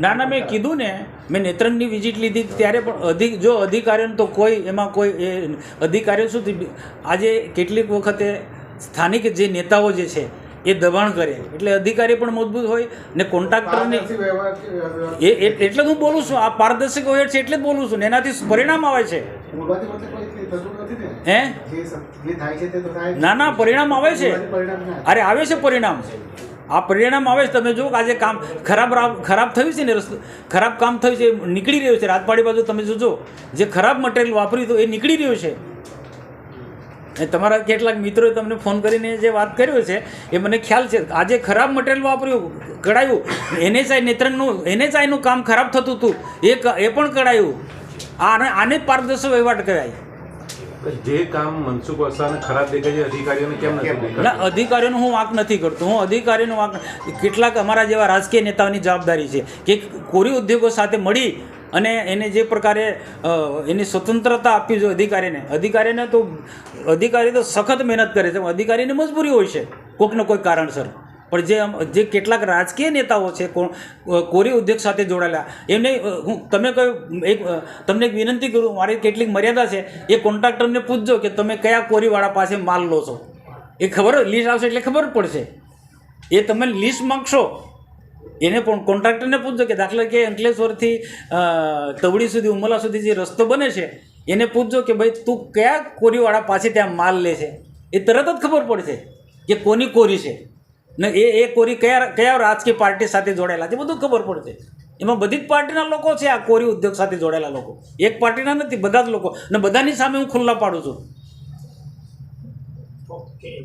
ના ના મેં કીધું ને મેં નેત્રંગની વિઝિટ લીધી ત્યારે પણ અધિક જો અધિકારીઓને તો કોઈ એમાં કોઈ એ અધિકારીઓ શું? આજે કેટલીક વખતે સ્થાનિક જે નેતાઓ જે છે એ દબાણ કરે. એટલે અધિકારી પણ મજબૂત હોય ને કોન્ટ્રાક્ટરની એ એટલે હું બોલું છું. આ પારદર્શક હોય છે એટલે જ બોલું છું ને એનાથી પરિણામ આવે છે. હે. ના ના પરિણામ આવે છે. અરે આવે છે પરિણામ. આ પરિણામ આવે છે. તમે કે આજે કામ ખરાબ ખરાબ થયું છે ને ખરાબ કામ થયું છે, નીકળી રહ્યું છે. રાતપાડી બાજુ તમે જોજો. જે ખરાબ મટીરિયલ વાપર્યું હતું, એ નીકળી રહ્યું છે. એ તમારા કેટલાક મિત્રોએ તમને ફોન કરીને જે વાત કર્યો છે, એ મને ખ્યાલ છે. આજે ખરાબ મટીરિયલ વાપર્યું, કઢાયું. એનએચઆઈ નેત્રંગનું એનએચઆઈનું કામ ખરાબ થતું હતું. એ એ પણ કઢાયું. આને આને જ પારદર્શક વહીવટ કહેવાય. જે કામ મનસુખ વસાવાને ખરાબ દેખાય છે અધિકારીઓને કેમ નથી ના અધિકારીઓનો હું વાંક નથી કરતો. હું અધિકારીનો વાંક કેટલાક અમારા જેવા રાજકીય નેતાઓની જવાબદારી છે કે કોરી ઉદ્યોગો સાથે મળી અને એને જે પ્રકારે એની સ્વતંત્રતા આપવી જોઈએ અધિકારીને. અધિકારીને તો અધિકારી તો સખત મહેનત કરે છે અધિકારીની મજબૂરી હોય છે કોઈકને કોઈ કારણસર. પણ જે જે કેટલાક રાજકીય નેતાઓ છે કોરી ઉદ્યોગ સાથે જોડાયેલા, એમને હું, તમે કહ્યું એક તમને એક વિનંતી કરું, મારી કેટલીક મર્યાદા છે, એ કોન્ટ્રાક્ટરને પૂછજો કે તમે કયા કોરીવાળા પાસે માલ લો છો. એ ખબર લિસ્ટ આવશે એટલે ખબર પડશે. એ તમે લિસ્ટ માગશો, એને પણ કોન્ટ્રાક્ટરને પૂછજો કે દાખલા કે અંકલેશ્વરથી તવડી સુધી, ઉમલા સુધી જે રસ્તો બને છે, એને પૂછજો કે ભાઈ, તું કયા કોરીવાળા પાસે ત્યાં માલ લે છે. એ તરત જ ખબર પડશે કે કોની કોરી છે. ને, એ એ કોરી કયા કયા રાજકીય પાર્ટી સાથે જોડાયેલા છે? બધું ખબર પડશે એમાં બધી જ પાર્ટીના લોકો છે, આ કોરી ઉદ્યોગ સાથે જોડાયેલા લોકો. એક પાર્ટીના નથી, બધા જ લોકો. ને બધાની સામે હું ખુલ્લા પાડું છું.